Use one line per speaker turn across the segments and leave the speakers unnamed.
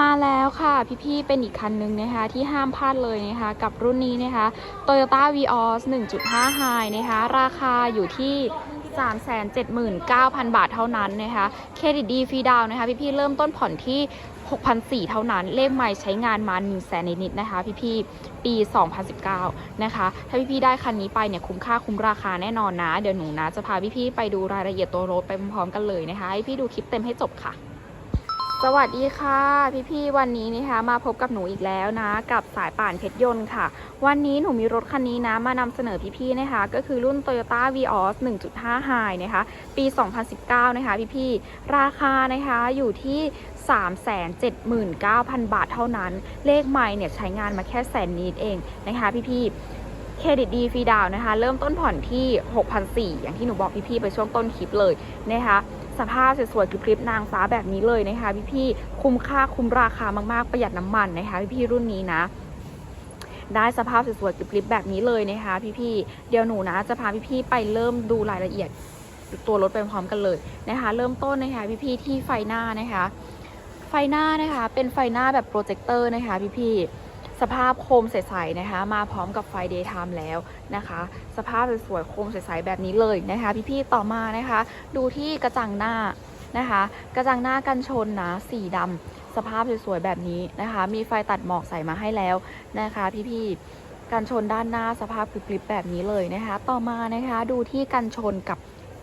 มาแล้วค่ะ พี่ๆ เป็นอีกคันหนึ่งนะคะ ที่ห้ามพลาดเลยนะคะ กับรุ่นนี้นะคะ Toyota Vios 1.5 High นะคะ ราคาอยู่ที่ 379,000 บาทเท่านั้นนะคะเครดิตดีฟรีดาวนะคะ พี่ๆ เริ่มต้นผ่อนที่6,400เท่านั้น เลขใหม่ใช้งานมา1 0 0 0 0แสนนิดๆนะคะ พี่ๆ ปี 2019 นะคะ ถ้าพี่ๆ ได้คันนี้ไปเนี่ยคุ้มค่าคุ้มราคาแน่นอนนะ เดี๋ยวหนูนะจะพาพี่ๆ ไปดูรายละเอียดตัวรถไปพร้อมๆ กันเลยนะคะ ให้พี่ดูคลิปเต็มให้จบค่ะ สวัสดีค่ะพี่ๆวันนี้นะคะมาพบกับหนูอีกแล้วนะ กับสายป่านเพชรยนต์ค่ะ วันนี้หนูมีรถคันนี้นะ มานำเสนอพี่ๆนะคะ ก็คือรุ่น Toyota Vios 1.5 High นะคะ ปี 2019 นะคะ พี่ๆราคานะคะอยู่ที่ 379,000 บาทเท่านั้น เลขใหม่เนี่ยใช้งานมาแค่แสนนิดเองนะคะ พี่ๆเครดิตดีฟรีดาวน์นะคะ เริ่มต้นผ่อนที่ 6,400 อย่างที่หนูบอกพี่ๆไปช่วงต้นคลิปเลยนะคะ สภาพสวยๆคือคลิปนางฟ้าแบบนี้เลยนะคะพี่ๆคุ้มค่าคุ้มราคามากๆประหยัดน้ำมันนะคะพี่ๆรุ่นนี้นะได้สภาพสวยๆคือคลิปแบบนี้เลยนะคะ พี่ๆ เดี๋ยวหนูนะจะพาพี่ๆ ไปเริ่มดูรายละเอียดตัวรถไปพร้อมกันเลยนะคะ เริ่มต้นนะคะพี่ๆ ที่ไฟหน้านะคะ ไฟหน้านะคะ เป็นไฟหน้าแบบโปรเจคเตอร์นะคะ พี่ๆ สภาพโคมใสๆนะคะ มาพร้อมกับไฟ daytime แล้วนะคะ สภาพสวยๆโคมใสๆแบบนี้เลยนะคะ พี่ๆต่อมานะคะ ดูที่กระจังหน้านะคะ กระจังหน้ากันชนนะสีดำสภาพสวยๆแบบนี้นะคะ มีไฟตัดหมอกใส่มาให้แล้วนะคะ พี่ๆกันชนด้านหน้าสภาพคือกลิปแบบนี้เลยนะคะ ต่อมานะคะดูที่กันชนกับ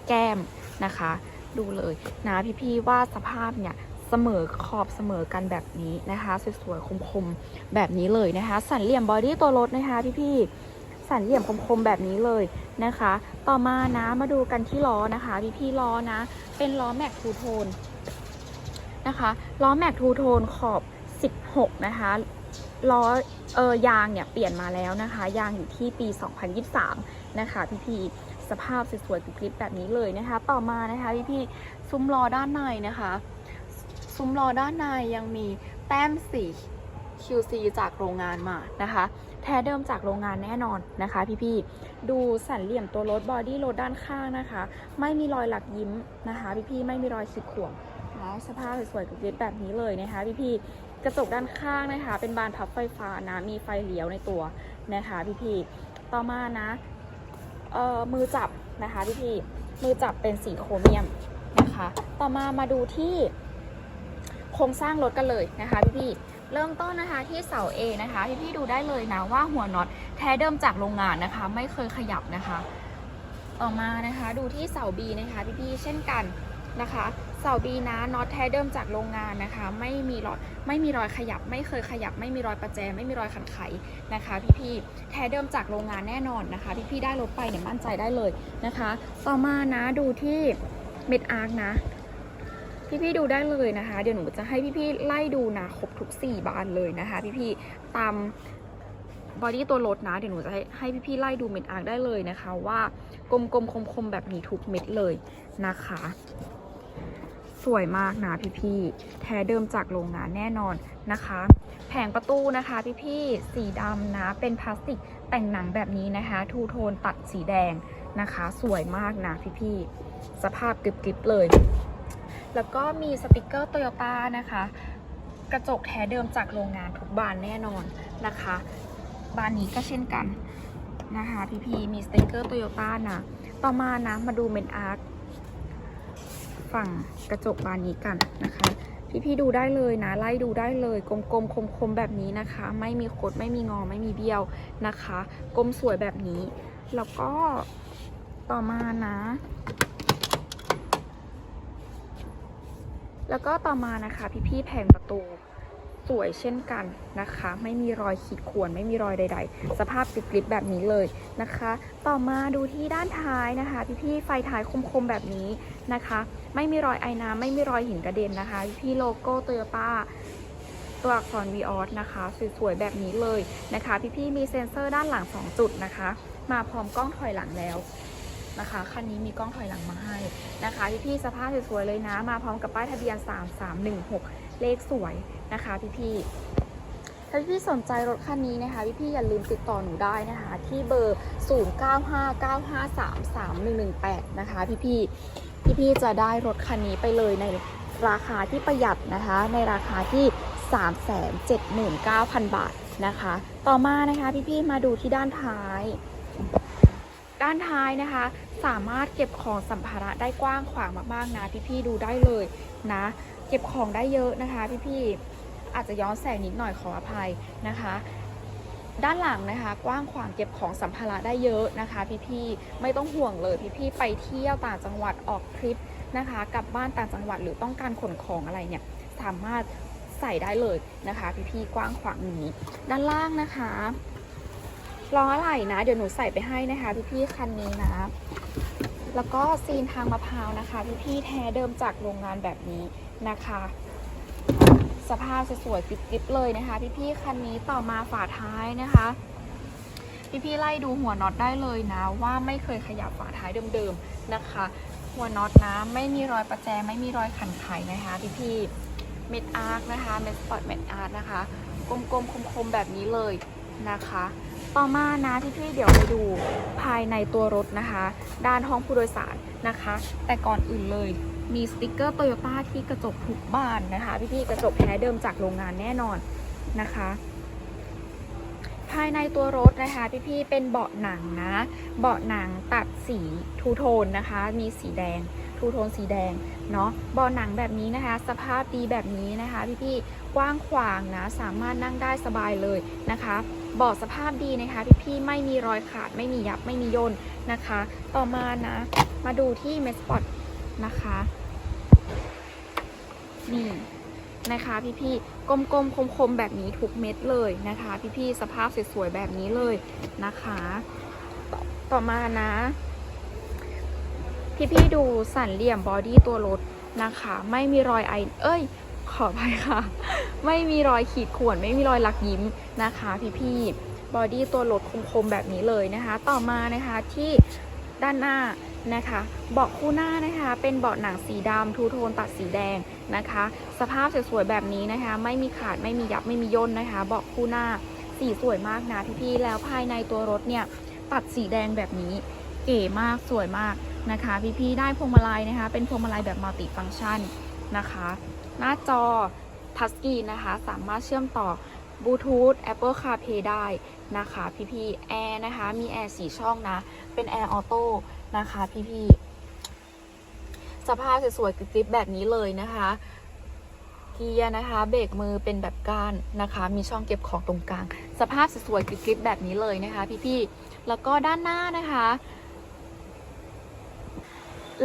แก้มนะคะ ดูเลยนะพี่ๆว่าสภาพเนี่ย เสมอขอบเสมอกันแบบนี้นะคะสวยๆคมๆแบบนี้เลยนะคะ สันเหลี่ยมบอดี้ตัวรถนะคะพี่ๆสันเหลี่ยมคมๆแบบนี้เลยนะคะ ต่อมานะมาดูกันที่ล้อนะคะพี่ๆล้อนะ เป็นล้อแม็กทูโทนนะคะล้อแม็กทูโทนขอบ 16 นะคะล้อเออยางเนี่ยเปลี่ยนมาแล้วนะคะ ยางอยู่ที่ปี 2023 นะคะพี่ๆสภาพสวยๆคลิปแบบนี้เลยนะคะ ต่อมานะคะพี่ๆซุ้มล้อด้านในนะคะ ซุ้มล้อด้านในยังมีแต้มสี QC จากโรงงานมานะคะ แท้เดิมจากโรงงานแน่นอนนะคะ พี่ๆ ดูสันเหลี่ยมตัวรถบอดี้รถด้านข้างนะคะ ไม่มีรอยหลักยิ้มนะคะ พี่ๆ ไม่มีรอยขีดข่วงนะสภาพสวยๆกับเย็ดแบบนี้เลยนะคะ พี่ๆ กระจกด้านข้างนะคะ เป็นบานพับไฟฟ้านะ มีไฟเลี้ยวในตัวนะคะ พี่ๆ ต่อมานะเอ่อมือจับนะคะ พี่ๆ มือจับเป็นสีโครเมียมนะคะ ต่อมามาดูที่ โครงสร้างรถกันเลยนะคะพี่ๆเริ่มต้นนะคะที่เสา A นะคะพี่พี่ๆดูได้เลยนะว่าหัวน็อตแท้เดิมจากโรงงานนะคะ ไม่เคยขยับนะคะ ต่อมานะคะดูที่เสา B นะคะพี่พี่ๆเช่นกันนะคะเสา B นะน็อตแท้เดิมจากโรงงานนะคะ ไม่มีรอยไม่มีรอยขยับ ไม่เคยขยับ ไม่มีรอยประแจ ไม่มีรอยขันไขนะคะ พี่พี่ๆแท้เดิมจากโรงงานแน่นอนนะคะพี่พี่ๆได้รถไปเนี่ยมั่นใจได้เลยนะคะ ต่อมานะดูที่เม็ดอาร์คนะ พี่ๆดูได้เลยนะคะ เดี๋ยวหนูจะให้พี่ๆไล่ดูนะครบทุก 4 บานเลยนะคะ พี่ๆตามบอดี้ตัวรถนะเดี๋ยวหนูจะให้ให้พี่ๆไล่ดูเม็ดอาร์คได้เลยนะคะ ว่ากลมๆคมๆแบบนี้ทุกเม็ดเลยนะคะ สวยมากนะพี่ๆแท้เดิมจากโรงงานแน่นอนนะคะ แผงประตูนะคะพี่ๆสีดำนะเป็นพลาสติกแต่งหนังแบบนี้นะคะ ทูโทนตัดสีแดงนะคะ สวยมากนะพี่ๆสภาพกริบๆเลย แล้วก็มีสติกเกอร์โตโยต้านะคะ กระจกแท้เดิมจากโรงงานทุกบานแน่นอนนะคะ บานนี้ก็เช่นกันนะคะพี่พีมีสติกเกอร์โตโยต้านะ ต่อมานะมาดูเมนอาร์คฝั่งกระจกบานนี้กันนะคะ พี่พี่ดูได้เลยนะ ไล่ดูได้เลย กลมๆคมๆแบบนี้นะคะ ไม่มีคดไม่มีงอไม่มีเบี้ยวนะคะ กลมสวยแบบนี้ แล้วก็ต่อมานะ แล้วก็ต่อมานะคะพี่ๆแผงประตูสวยเช่นกันนะคะ ไม่มีรอยขีดข่วนไม่มีรอยใด ๆ สภาพกริบๆแบบนี้เลยนะคะ ต่อมาดูที่ด้านท้ายนะคะ พี่ๆไฟท้ายคมๆแบบนี้นะคะ ไม่มีรอยไอน้ำไม่มีรอยหินกระเด็นนะคะ พี่โลโก้โตโยต้าตัวอักษร v ีออสนะคะสวยๆแบบนี้เลยนะคะ พี่ๆมีเซ็นเซอร์ด้านหลัง 2 จุดนะคะ มาพร้อมกล้องถอยหลังแล้ว นะคะ คันนี้มีกล้องถอยหลังมาให้นะคะพี่ๆสภาพสวยๆเลยนะ มาพร้อมกับป้ายทะเบียน 3316 เลขสวยนะคะพี่ๆถ้าพี่ๆสนใจรถคันนี้นะคะ พี่ๆอย่าลืมติดต่อหนูได้นะคะ ที่เบอร์ 0959533118 นะคะ พี่ๆพี่ๆจะได้รถคันนี้ไปเลยในราคาที่ประหยัดนะคะ ในราคาที่ 379,000 บาทนะคะ ต่อมานะคะ พี่ๆมาดูที่ด้านท้าย ด้านท้ายนะคะ สามารถเก็บของสัมภาระได้กว้างขวางมากๆนะพี่ๆดูได้เลยนะ เก็บของได้เยอะนะคะ พี่ๆอาจจะย้อนแสงนิดหน่อยขออภัยนะคะด้านหลังนะคะ กว้างขวางเก็บของสัมภาระได้เยอะนะคะ พี่ๆไม่ต้องห่วงเลยพี่ๆไปเที่ยวต่างจังหวัดออกทริปนะคะกลับบ้านต่างจังหวัดหรือต้องการขนของอะไรเนี่ยสามารถใส่ได้เลยนะคะ พี่ๆกว้างขวางอย่างนี้ ด้านล่างนะคะ ล้ออะไหล่นะ เดี๋ยวหนูใส่ไปให้นะคะ พี่ๆคันนี้นะ แล้วก็ซีนทางมะพร้าวนะคะ พี่ๆแท้เดิมจากโรงงานแบบนี้นะคะ สภาพสวยๆกริบๆเลยนะคะ พี่ๆคันนี้ต่อมาฝาท้ายนะคะ พี่ๆไล่ดูหัวน็อตได้เลยนะ ว่าไม่เคยขยับฝาท้ายเดิมๆนะคะ หัวน็อตนะไม่มีรอยประแจไม่มีรอยขันไขนะคะพี่ๆเม็ดอาร์คนะคะเม็ดสปอตเม็ดอาร์คนะคะกลมๆคมๆแบบนี้เลยนะคะ ต่อมานะพี่ๆเดี๋ยวไปดูภายในตัวรถนะคะ ด้านห้องผู้โดยสารนะคะ แต่ก่อนอื่นเลยมีสติกเกอร์โตโยต้าที่กระจกทุกบานนะคะ พี่ๆกระจกแท้เดิมจากโรงงานแน่นอนนะคะ ภายในตัวรถนะคะ พี่ๆเป็นเบาะหนังนะ เบาะหนังตัดสีทูโทนนะคะ มีสีแดงทูโทนสีแดงเนาะเบาะหนังแบบนี้นะคะ สภาพดีแบบนี้นะคะ พี่ๆกว้างขวางนะ สามารถนั่งได้สบายเลยนะคะ บาะสภาพดีนะคะ พี่ๆไม่มีรอยขาดไม่มียับไม่มีย่นนะคะ ต่อมานะ มาดูที่เมสปอตนะคะนี่นะคะพี่ๆกลมๆคมๆแบบนี้ทุกเม็ดเลยนะคะ พี่ๆสภาพสวยๆแบบนี้เลยนะคะต่อต่อมานะ พี่ๆดูสันเหลี่ยมบอดี้ตัวรถนะคะ ไม่มีรอยไอเอ้ย ขออภัยค่ะ ไม่มีรอยขีดข่วนไม่มีรอยลักยิ้มนะคะพี่ๆบอดี้ตัวรถคมๆแบบนี้เลยนะคะ ต่อมานะคะที่ด้านหน้านะคะเบาะคู่หน้านะคะเป็นเบาะหนังสีดำทูโทนตัดสีแดงนะคะ สภาพสวยๆแบบนี้นะคะ ไม่มีขาดไม่มียับไม่มีย่นนะคะ เบาะคู่หน้าสีสวยมากนะพี่ๆแล้วภายในตัวรถเนี่ยตัดสีแดงแบบนี้ เก๋มากสวยมากนะคะ พี่ๆได้พวงมาลัยนะคะ เป็นพวงมาลัยแบบมัลติฟังก์ชันนะคะ หน้าจอทัชสกรีนนะคะ สามารถเชื่อมต่อบลูทูธ Apple CarPlay ได้นะคะ พี่ๆแอร์นะคะ มีแอร์สีช่องนะ เป็นแอร์ออโต้นะคะ พี่ๆสภาพสวยๆกริบแบบนี้เลยนะคะ เกียร์นะคะ เบรกมือเป็นแบบก้านนะคะ มีช่องเก็บของตรงกลาง สภาพสวยๆกริบแบบนี้เลยนะคะ พี่ๆแล้วก็ด้านหน้านะคะ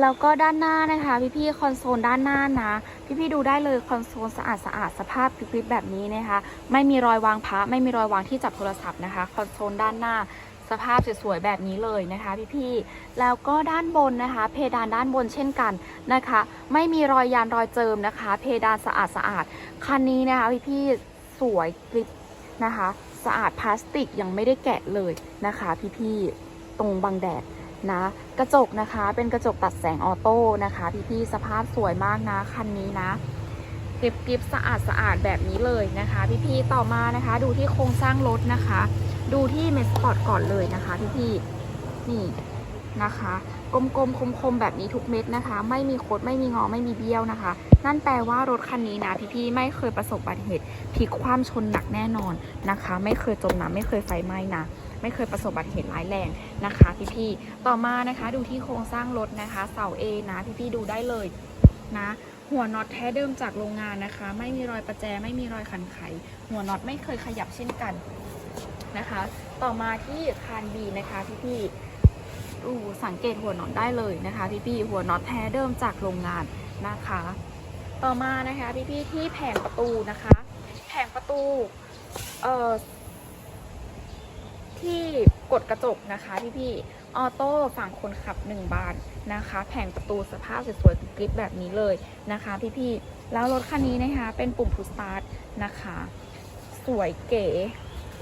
แล้วก็ด้านหน้านะคะพี่ๆคอนโซลด้านหน้านะพี่ๆดูได้เลยคอนโซลสะอาดสะอาดสภาพกริบๆแบบนี้นะคะ ไม่มีรอยวางพระไม่มีรอยวางที่จับโทรศัพท์นะคะคอนโซลด้านหน้าสภาพสวยๆแบบนี้เลยนะคะพี่ๆ แล้วก็ด้านบนนะคะ เพดานด้านบนเช่นกันนะคะ ไม่มีรอยยานรอยเจิมนะคะ เพดานสะอาดสะอาดคันนี้นะคะพี่ๆ สวยกริบนะคะ สะอาดพลาสติกยังไม่ได้แกะเลยนะคะ พี่ๆ ตรงบังแดด นะกระจกนะคะเป็นกระจกตัดแสงออโต้นะคะ พี่ๆสภาพสวยมากนะคันนี้นะกริบกริบสะอาดสะอาดแบบนี้เลยนะคะ พี่ๆต่อมานะคะ ดูที่โครงสร้างรถนะคะ ดูที่เมสปอร์ตก่อนเลยนะคะพี่ๆนี่นะคะ กลมๆคมๆแบบนี้ทุกเม็ดนะคะ ไม่มีโคดไม่มีงอไม่มีเบี้ยวนะคะ นั่นแปลว่ารถคันนี้นะพี่ๆไม่เคยประสบอุบัติเหตุพลิกคว่ำชนหนักแน่นอนนะคะ ไม่เคยจมน้ำไม่เคยไฟไหม้นะ ไม่เคยประสบอุบัติเหตุร้ายแรงนะคะพี่ๆต่อมานะคะดูที่โครงสร้างรถนะคะ เสา A นะพี่ๆดูได้เลยนะหัวน็อตแท้เดิมจากโรงงานนะคะ ไม่มีรอยประแจไม่มีรอยขันไข หัวน็อตไม่เคยขยับเช่นกันนะคะ ต่อมาที่คานบีนะคะพี่ๆดูสังเกตหัวน็อตได้เลยนะคะพี่ๆหัวน็อตแท้เดิมจากโรงงานนะคะ ต่อมานะคะพี่ๆที่แผงประตูนะคะ แผงประตูเอ่อ ที่กดกระจกนะคะพี่พี่ออโต้ฝั่งคนขับ 1 บานนะคะ แผงประตูสภาพสวยๆกริบแบบนี้เลยนะคะพี่พี่แล้วรถคันนี้นะคะ เป็นปุ่มพุชสตาร์ทนะคะ สวยเก๋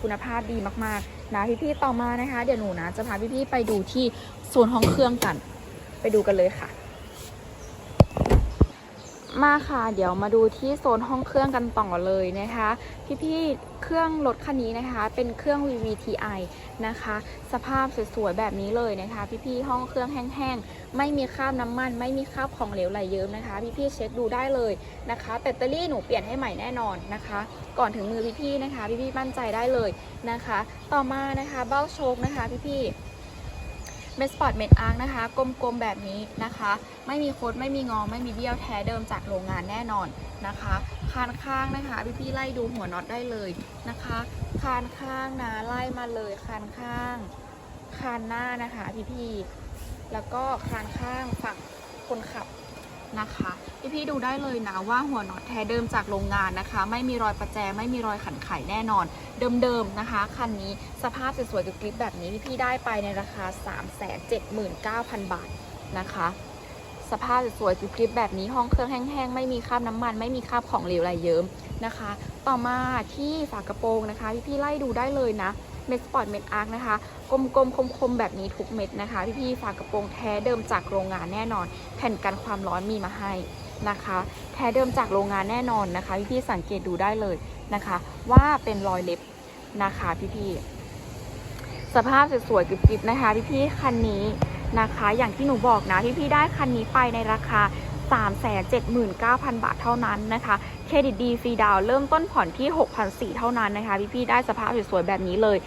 คุณภาพดีมากๆนะพี่พี่ต่อมานะคะ เดี๋ยวหนูนะจะพาพี่พี่ไปดูที่โซนห้องเครื่องกัน ไปดูกันเลยค่ะ มาค่ะ เดี๋ยวมาดูที่โซนห้องเครื่องกันต่อเลยนะคะ พี่ๆ เครื่องรถคันนี้นะคะ เป็นเครื่อง VVTi นะคะ สภาพสวยๆ แบบนี้เลยนะคะ พี่ๆ ห้องเครื่องแห้งๆ ไม่มีคราบน้ำมัน ไม่มีคราบของเหลวไหลเยิ้มนะคะ พี่ๆ เช็คดูได้เลยนะคะ แบตเตอรี่หนูเปลี่ยนให้ใหม่แน่นอนนะคะ ก่อนถึงมือพี่ๆ นะคะ พี่ๆ มั่นใจได้เลยนะคะ ต่อมานะคะ เบ้าโชคนะคะ พี่ๆ เมสปอร์ตเม็ดอาร์นะคะ กลมๆแบบนี้นะคะ ไม่มีโคดไม่มีงอไม่มีเบี้ยวแท้เดิมจากโรงงานแน่นอนนะคะคานข้างนะคะพี่ๆไล่ดูหัวน็อตได้เลยนะคะคานข้างนะไล่มาเลยคานข้างคานหน้านะคะพี่ๆแล้วก็คานข้างฝั่งคนขับ นะคะพี่ๆดูได้เลยนะว่าหัวน็อตแท้เดิมจากโรงงานนะคะ ไม่มีรอยประแจไม่มีรอยขันไขแน่นอน เดิมๆนะคะคันนี้สภาพสวยๆกับคลิปแบบนี้พี่ๆได้ไปในราคา 379,000 บาทนะคะสภาพสวยๆกับคลิปแบบนี้ห้องเครื่องแห้งๆ ไม่มีคราบน้ำมัน ไม่มีคราบของเหลวไหลเยิ้มนะคะ ต่อมาที่ฝากระโปรงนะคะ พี่ๆไล่ดูได้เลยนะ เม็ดสปอร์ตเม็ดอาร์คนะคะ กลมๆคมๆแบบนี้ทุกเม็ดนะคะ พี่ๆฝากกระโปรงแท้เดิมจากโรงงานแน่นอน แผ่นกันความร้อนมีมาให้นะคะ แท้เดิมจากโรงงานแน่นอนนะคะ พี่ๆสังเกตดูได้เลยนะคะ ว่าเป็นรอยเล็บนะคะพี่ๆสภาพสวยๆกริบๆนะคะ พี่ๆคันนี้นะคะ อย่างที่หนูบอกนะพี่ๆได้คันนี้ไปในราคา 379,000 บาทเท่านั้นนะคะ เครดิตดีฟรีดาวเริ่มต้นผ่อนที่ 6,400 เท่านั้นนะคะ พี่ๆได้สภาพสวยๆแบบนี้เลย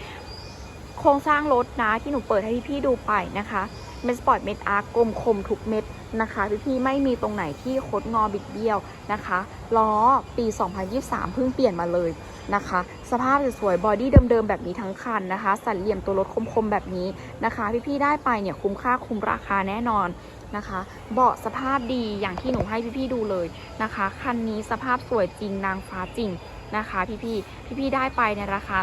โครงสร้างรถนะที่หนูเปิดให้พี่ๆดูไปนะคะเม็ดสปอร์ตเม็ดอาร์กลมคมทุกเม็ดนะคะพี่ๆไม่มีตรงไหนที่คดงอบิดเบี้ยวนะคะล้อปี 2023 เพิ่งเปลี่ยนมาเลยนะคะ สภาพสวยๆบอดี้เดิมๆแบบนี้ทั้งคันนะคะ สันเหลี่ยมตัวรถคมๆแบบนี้นะคะ พี่ๆได้ไปเนี่ยคุ้มค่าคุ้มราคาแน่นอน นะคะ เบาะสภาพดีอย่างที่หนูให้พี่ๆดูเลยนะคะ คันนี้สภาพสวยจริงนางฟ้าจริงนะคะพี่ๆพี่ๆได้ไปในราคา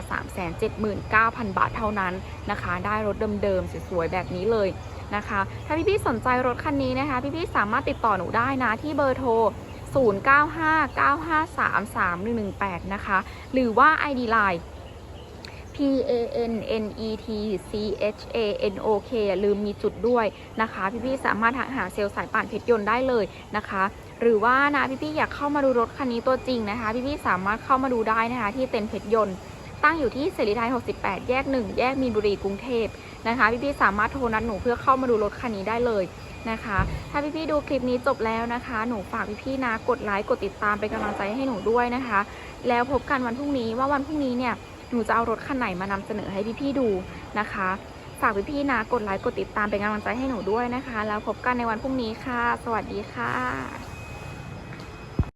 379,000 บาทเท่านั้นนะคะ ได้รถเดิมๆสวยๆแบบนี้เลยนะคะ ถ้าพี่ๆสนใจรถคันนี้นะคะ พี่ๆสามารถติดต่อหนูได้นะที่เบอร์โทร 0959533118 นะคะ หรือว่า ID Line P A N N E T C H A N O K อย่าลืมมีจุดด้วยนะคะ พี่ ๆ สามารถหาเซลล์สายป่านเพชรยนต์ได้เลยนะคะ หรือว่านะพี่ ๆ อยากเข้ามาดูรถคันนี้ตัวจริงนะคะ พี่ ๆ สามารถเข้ามาดูได้นะคะ ที่เต็นเพชรยนต์ตั้งอยู่ที่เสรีไทย 68 แยก 1 แยกมีนบุรีกรุงเทพนะคะ พี่ ๆ สามารถโทรนัดหนูเพื่อเข้ามาดูรถคันนี้ได้เลยนะคะ ถ้าพี่ ๆ ดูคลิปนี้จบแล้วนะคะ หนูฝากพี่ ๆ นะกดไลค์กดติดตามเป็นกำลังใจให้หนูด้วยนะคะ แล้วพบกันวันพรุ่งนี้ว่าวันพรุ่งนี้เนี่ย หนูจะเอารถคันไหนมานำเสนอให้พี่ๆดูนะคะ ฝากพี่ๆนะกดไลค์กดติดตามเป็นกำลังใจให้หนูด้วยนะคะ แล้วพบกันในวันพรุ่งนี้ค่ะ สวัสดีค่ะ